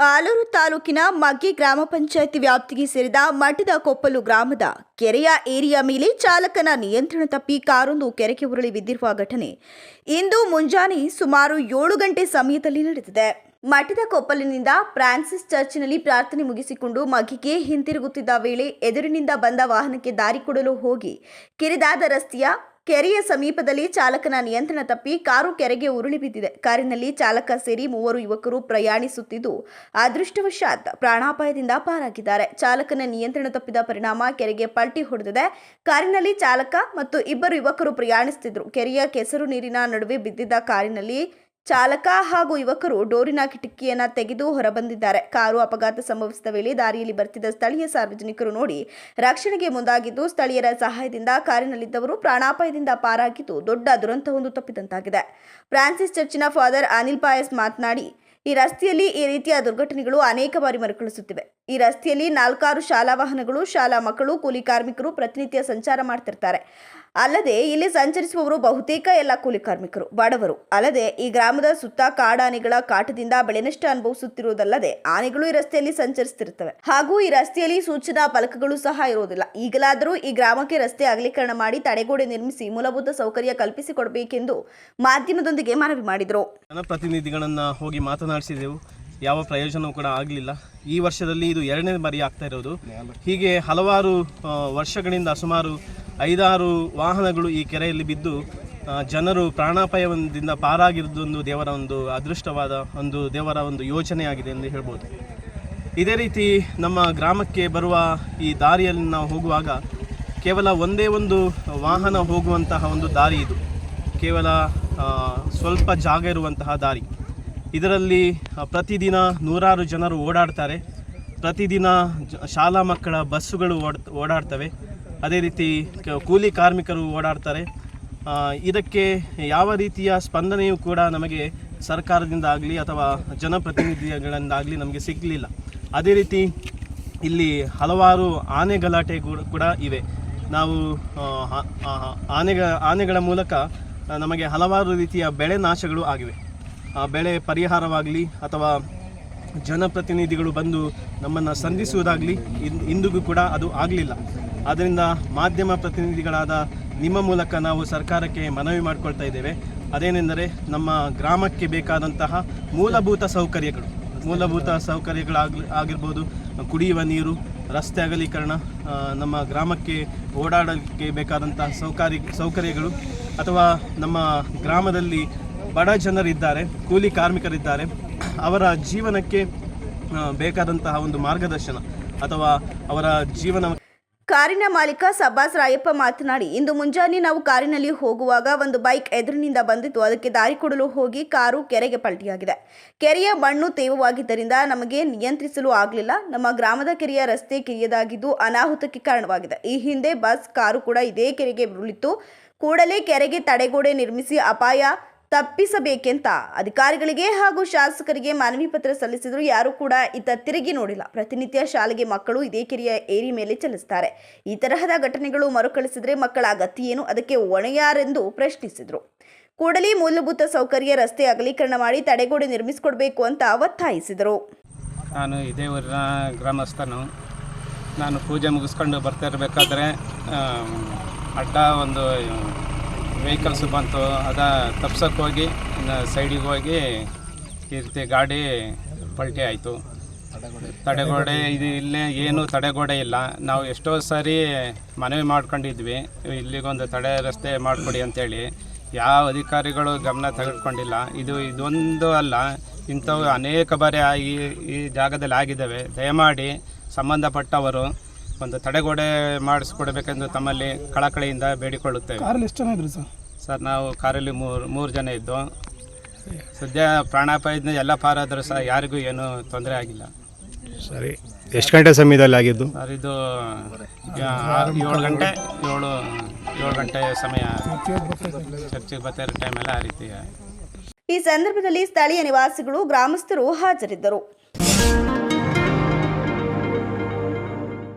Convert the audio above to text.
ಆಲೂರು ತಾಲೂಕಿನ ಮಗ್ಗಿ ಗ್ರಾಮ ಪಂಚಾಯಿತಿ ವ್ಯಾಪ್ತಿಗೆ ಸೇರಿದ ಮಠದ ಕೊಪ್ಪಲು ಗ್ರಾಮದ ಕೆರೆಯ ಏರಿಯಾ ಮೇಲೆ ಚಾಲಕನ ನಿಯಂತ್ರಣ ತಪ್ಪಿ ಕಾರೊಂದು ಕೆರೆಗೆ ಉರುಳಿ ಬಿದ್ದಿರುವ ಘಟನೆ ಇಂದು ಮುಂಜಾನೆ ಸುಮಾರು ಏಳು ಗಂಟೆ ಸಮಯದಲ್ಲಿ ನಡೆದಿದೆ. ಮಠದ ಕೊಪ್ಪಲಿನಿಂದ ಫ್ರಾನ್ಸಿಸ್ ಚರ್ಚ್ನಲ್ಲಿ ಪ್ರಾರ್ಥನೆ ಮುಗಿಸಿಕೊಂಡು ಮಗ್ಗಿಗೆ ಹಿಂತಿರುಗುತ್ತಿದ್ದ ವೇಳೆ ಎದುರಿನಿಂದ ಬಂದ ವಾಹನಕ್ಕೆ ದಾರಿ ಕೊಡಲು ಹೋಗಿ ಕಿರಿದಾದ ರಸ್ತೆಯ ಕೆರೆಯ ಸಮೀಪದಲ್ಲಿ ಚಾಲಕನ ನಿಯಂತ್ರಣ ತಪ್ಪಿ ಕಾರು ಕೆರೆಗೆ ಉರುಳಿ ಬಿದ್ದಿದೆ. ಕಾರಿನಲ್ಲಿ ಚಾಲಕ ಸೇರಿ ಮೂವರು ಯುವಕರು ಪ್ರಯಾಣಿಸುತ್ತಿದ್ದು, ಅದೃಷ್ಟವಶಾತ್ ಪ್ರಾಣಾಪಾಯದಿಂದ ಪಾರಾಗಿದ್ದಾರೆ. ಚಾಲಕನ ನಿಯಂತ್ರಣ ತಪ್ಪಿದ ಪರಿಣಾಮ ಕೆರೆಗೆ ಪಲ್ಟಿ ಹೊಡೆದಿದೆ. ಕಾರಿನಲ್ಲಿ ಚಾಲಕ ಮತ್ತು ಇಬ್ಬರು ಯುವಕರು ಪ್ರಯಾಣಿಸುತ್ತಿದ್ದರು ಕೆರೆಯ ಕೆಸರು ನೀರಿನ ನಡುವೆ ಬಿದ್ದಿದ್ದ ಕಾರಿನಲ್ಲಿ ಚಾಲಕ ಹಾಗೂ ಯುವಕರು ಡೋರಿನ ಕಿಟಕಿಯನ್ನು ತೆಗೆದು ಹೊರಬಂದಿದ್ದಾರೆ. ಕಾರು ಅಪಘಾತ ಸಂಭವಿಸಿದ ವೇಳೆ ದಾರಿಯಲ್ಲಿ ಬರ್ತಿದ್ದ ಸ್ಥಳೀಯ ಸಾರ್ವಜನಿಕರು ನೋಡಿ ರಕ್ಷಣೆಗೆ ಮುಂದಾಗಿದ್ದು ಸ್ಥಳೀಯರ ಸಹಾಯದಿಂದ ಕಾರಿನಲ್ಲಿದ್ದವರು ಪ್ರಾಣಾಪಾಯದಿಂದ ಪಾರಾಗಿದ್ದು ದೊಡ್ಡ ದುರಂತವೊಂದು ತಪ್ಪಿದಂತಾಗಿದೆ. ಫ್ರಾನ್ಸಿಸ್ ಚರ್ಚಿನ ಫಾದರ್ ಅನಿಲ್ ಪಾಯಸ್ ಮಾತನಾಡಿ, ಈ ರಸ್ತೆಯಲ್ಲಿ ಈ ರೀತಿಯ ದುರ್ಘಟನೆಗಳು ಅನೇಕ ಬಾರಿ ಮರುಕಳಿಸುತ್ತಿವೆ. ಈ ರಸ್ತೆಯಲ್ಲಿ ನಾಲ್ಕಾರು ಶಾಲಾ ವಾಹನಗಳು, ಶಾಲಾ ಮಕ್ಕಳು, ಕೂಲಿ ಕಾರ್ಮಿಕರು ಪ್ರತಿನಿತ್ಯ ಸಂಚಾರ ಮಾಡ್ತಿರ್ತಾರೆ. ಅಲ್ಲದೆ ಇಲ್ಲಿ ಸಂಚರಿಸುವವರು ಬಹುತೇಕ ಎಲ್ಲ ಕೂಲಿ ಕಾರ್ಮಿಕರು, ಬಡವರು. ಅಲ್ಲದೆ ಈ ಗ್ರಾಮದ ಸುತ್ತ ಕಾಡಾನೆಗಳ ಕಾಟದಿಂದ ಬೆಳೆ ನಷ್ಟ ಅನುಭವಿಸುತ್ತಿರುವುದಲ್ಲದೆ ಆನೆಗಳು ಈ ರಸ್ತೆಯಲ್ಲಿ ಸಂಚರಿಸುತ್ತಿರುತ್ತವೆ. ಹಾಗೂ ಈ ರಸ್ತೆಯಲ್ಲಿ ಸೂಚನಾ ಫಲಕಗಳು ಸಹ ಇರುವುದಿಲ್ಲ. ಈಗಲಾದರೂ ಈ ಗ್ರಾಮಕ್ಕೆ ರಸ್ತೆ ಅಗಲೀಕರಣ ಮಾಡಿ ತಡೆಗೋಡೆ ನಿರ್ಮಿಸಿ ಮೂಲಭೂತ ಸೌಕರ್ಯ ಕಲ್ಪಿಸಿಕೊಡಬೇಕೆಂದು ಮಾಧ್ಯಮದೊಂದಿಗೆ ಮನವಿ ಮಾಡಿದರು. ಜನಪ್ರತಿನಿಧಿಗಳನ್ನು ಹೋಗಿ ಮಾತನಾಡಿಸಿದೆವು. ಯಾವ ಪ್ರಯೋಜನವೂ ಕೂಡ ಆಗಲಿಲ್ಲ. ಈ ವರ್ಷದಲ್ಲಿ ಇದು ಎರಡನೇ ಬಾರಿ ಆಗ್ತಾ ಇರೋದು. ಹೀಗೆ ಹಲವಾರು ವರ್ಷಗಳಿಂದ ಸುಮಾರು ಐದಾರು ವಾಹನಗಳು ಈ ಕೆರೆಯಲ್ಲಿ ಬಿದ್ದು ಜನರು ಪ್ರಾಣಾಪಾಯದಿಂದ ಪಾರಾಗಿರೋದೊಂದು ದೇವರ ಒಂದು ಅದೃಷ್ಟವಾದ ಒಂದು ದೇವರ ಒಂದು ಯೋಚನೆಯಾಗಿದೆ ಎಂದು ಹೇಳ್ಬೋದು. ಇದೇ ರೀತಿ ನಮ್ಮ ಗ್ರಾಮಕ್ಕೆ ಬರುವ ಈ ದಾರಿಯಲ್ಲಿ ನಾವು ಹೋಗುವಾಗ ಕೇವಲ ಒಂದೇ ಒಂದು ವಾಹನ ಹೋಗುವಂತಹ ಒಂದು ದಾರಿ ಇದು. ಕೇವಲ ಸ್ವಲ್ಪ ಜಾಗ ಇರುವಂತಹ ದಾರಿ. ಇದರಲ್ಲಿ ಪ್ರತಿದಿನ ನೂರಾರು ಜನರು ಓಡಾಡ್ತಾರೆ. ಪ್ರತಿದಿನ ಶಾಲಾ ಮಕ್ಕಳ ಬಸ್ಸುಗಳು ಓಡ್, ಓಡಾಡ್ತವೆ. ಅದೇ ರೀತಿ ಕೂಲಿ ಕಾರ್ಮಿಕರು ಓಡಾಡ್ತಾರೆ. ಇದಕ್ಕೆ ಯಾವ ರೀತಿಯ ಸ್ಪಂದನೆಯೂ ಕೂಡ ನಮಗೆ ಸರ್ಕಾರದಿಂದ ಆಗಲಿ ಅಥವಾ ಜನಪ್ರತಿನಿಧಿಗಳಿಂದಾಗಲಿ ನಮಗೆ ಸಿಗಲಿಲ್ಲ. ಅದೇ ರೀತಿ ಇಲ್ಲಿ ಹಲವಾರು ಆನೆ ಗಲಾಟೆ ಕೂಡ ಇವೆ. ನಾವು ಆನೆಗ ಆನೆಗಳ ಮೂಲಕ ನಮಗೆ ಹಲವಾರು ರೀತಿಯ ಬೆಳೆ ನಾಶಗಳು ಆಗಿವೆ. ಬೆಳೆ ಪರಿಹಾರವಾಗಲಿ ಅಥವಾ ಜನಪ್ರತಿನಿಧಿಗಳು ಬಂದು ನಮ್ಮನ್ನು ಸಂಧಿಸುವುದಾಗಲಿ ಇಂದಿಗೂ ಕೂಡ ಅದು ಆಗಲಿಲ್ಲ. ಆದ್ದರಿಂದ ಮಾಧ್ಯಮ ಪ್ರತಿನಿಧಿಗಳಾದ ನಿಮ್ಮ ಮೂಲಕ ನಾವು ಸರ್ಕಾರಕ್ಕೆ ಮನವಿ ಮಾಡಿಕೊಳ್ತಾ ಇದ್ದೇವೆ. ಅದೇನೆಂದರೆ ನಮ್ಮ ಗ್ರಾಮಕ್ಕೆ ಬೇಕಾದಂತಹ ಮೂಲಭೂತ ಸೌಕರ್ಯಗಳು. ಮೂಲಭೂತ ಸೌಕರ್ಯಗಳಾಗಿ ಆಗಿರ್ಬೋದು ಕುಡಿಯುವ ನೀರು, ರಸ್ತೆ ಅಗಲೀಕರಣ ನಮ್ಮ ಗ್ರಾಮಕ್ಕೆ ಓಡಾಡಲಿಕ್ಕೆ ಬೇಕಾದಂತಹ ಸೌಕರ್ಯ ಸೌಕರ್ಯಗಳು ಅಥವಾ ನಮ್ಮ ಗ್ರಾಮದಲ್ಲಿ ಬಡ ಜನರಿದ್ದಾರೆ, ಕೂಲಿ ಕಾರ್ಮಿಕರಿದ್ದಾರೆ, ಅವರ ಜೀವನಕ್ಕೆ ಬೇಕಾದಂತಹ ಒಂದು ಮಾರ್ಗದರ್ಶನ ಅಥವಾ ಅವರ ಜೀವನ ಕಾರಿನ ಮಾಲೀಕ ಸಬ್ಬಾಸ್ ರಾಯಪ್ಪ ಮಾತನಾಡಿ, ಇಂದು ಮುಂಜಾನೆ ನಾವು ಕಾರಿನಲ್ಲಿ ಹೋಗುವಾಗ ಒಂದು ಬೈಕ್ ಎದುರಿನಿಂದ ಬಂದಿತ್ತು. ಅದಕ್ಕೆ ದಾರಿ ಕೊಡಲು ಹೋಗಿ ಕಾರು ಕೆರೆಗೆ ಪಲ್ಟಿಯಾಗಿದೆ. ಕೆರೆಯ ಮಣ್ಣು ತೇವವಾಗಿದ್ದರಿಂದ ನಮಗೆ ನಿಯಂತ್ರಿಸಲು ಆಗಲಿಲ್ಲ. ನಮ್ಮ ಗ್ರಾಮದ ಕೆರೆಯ ರಸ್ತೆ ಕಿರಿಯದಾಗಿದ್ದು ಅನಾಹುತಕ್ಕೆ ಕಾರಣವಾಗಿದೆ. ಈ ಹಿಂದೆ ಬಸ್, ಕಾರು ಕೂಡ ಇದೇ ಕೆರೆಗೆ ಉರುಳಿತ್ತು. ಕೂಡಲೇ ಕೆರೆಗೆ ತಡೆಗೋಡೆ ನಿರ್ಮಿಸಿ ಅಪಾಯ ತಪ್ಪಿಸಬೇಕೆಂತ ಅಧಿಕಾರಿಗಳಿಗೆ ಹಾಗೂ ಶಾಸಕರಿಗೆ ಮನವಿ ಪತ್ರ ಸಲ್ಲಿಸಿದ್ರು ಯಾರು ಕೂಡ ಇತ್ತ ತಿರುಗಿ ನೋಡಿಲ್ಲ. ಪ್ರತಿನಿತ್ಯ ಶಾಲೆಗೆ ಮಕ್ಕಳು ಇದೇ ಕೆರೆಯ ಏರಿ ಮೇಲೆ ಚಲಿಸುತ್ತಾರೆ ಈ ತರಹದ ಘಟನೆಗಳು ಮರುಕಳಿಸಿದ್ರೆ ಮಕ್ಕಳ ಗತಿ ಏನು? ಅದಕ್ಕೆ ಒಣೆಯಾರೆಂದು ಪ್ರಶ್ನಿಸಿದರು. ಕೂಡಲೇ ಮೂಲಭೂತ ಸೌಕರ್ಯ, ರಸ್ತೆ ಅಗಲೀಕರಣ ಮಾಡಿ ತಡೆಗೋಡೆ ನಿರ್ಮಿಸಿಕೊಡ್ಬೇಕು ಅಂತ ಒತ್ತಾಯಿಸಿದರು. ನಾನು ಇದೇ ಊರಿನ ಗ್ರಾಮಸ್ಥನು. ನಾನು ಪೂಜೆ ಮುಗಿಸ್ಕೊಂಡು ಬರ್ತಾ ಇರಬೇಕಾದ್ರೆ ಅಡ್ಡ ಒಂದು ವೆಹಿಕಲ್ಸ್ ಬಂತು, ಅದ ತಪ್ಸಕ್ಕೆ ಹೋಗಿ ಸೈಡಿಗೆ ಹೋಗಿ ಈ ರೀತಿ ಗಾಡಿ ಪಲ್ಟಿ ಆಯಿತು. ತಡೆಗೋಡೆ ಇದು ಇಲ್ಲೇ ಏನು ತಡೆಗೋಡೆ ಇಲ್ಲ. ನಾವು ಎಷ್ಟೋ ಸಾರಿ ಮನವಿ ಮಾಡ್ಕೊಂಡಿದ್ವಿ, ಇಲ್ಲಿಗೊಂದು ತಡೆ ರಸ್ತೆ ಮಾಡಿಕೊಡಿ ಅಂತೇಳಿ. ಯಾವ ಅಧಿಕಾರಿಗಳು ಗಮನ ತೆಗೆದುಕೊಂಡಿಲ್ಲ. ಇದು ಇದೊಂದು ಅಲ್ಲ, ಇಂಥವು ಅನೇಕ ಬಾರಿ ಆಗಿ ಈ ಜಾಗದಲ್ಲಿ ಆಗಿದ್ದಾವೆ. ದಯಮಾಡಿ ಸಂಬಂಧಪಟ್ಟವರು ಒಂದು ತಡೆಗೋಡೆ ಮಾಡಿಸ್ಕೊಡ್ಬೇಕೆಂದು ತಮ್ಮಲ್ಲಿ ಕಳಕಳಿಯಿಂದ ಬೇಡಿಕೊಳ್ಳುತ್ತೇವೆ. ಕಾರಲ್ಲಿ ಎಷ್ಟು ಜನ ಇದ್ರು ಸರ್? ಸರ್ ನಾವು ಕಾರಲ್ಲಿ ಮೂರು ಮೂರು ಜನ ಇದ್ದು ಸದ್ಯ ಪ್ರಾಣಾಪಾಯದಿಂದ ಎಲ್ಲ ಪಾರಾದರೂ ಸಹ ಯಾರಿಗೂ ಏನು ತೊಂದರೆ ಆಗಿಲ್ಲ. ಸರಿ. ಎಷ್ಟು ಗಂಟೆ ಸಮಯದಲ್ಲಿ ಆಗಿದ್ದು? ಸರ್ ಇದು ಯಾ- ಏಳು ಗಂಟೆ ಏಳು ಏಳು ಗಂಟೆ ಸಮಯ. ಚರ್ಚಿಗೆ ಬರ್ತಾ ಇರೋ ಟೈಮೆಲ್ಲ ಆ ರೀತಿ. ಈ ಸಂದರ್ಭದಲ್ಲಿ ಸ್ಥಳೀಯ ನಿವಾಸಿಗಳು ಗ್ರಾಮಸ್ಥರು ಹಾಜರಿದ್ದರು.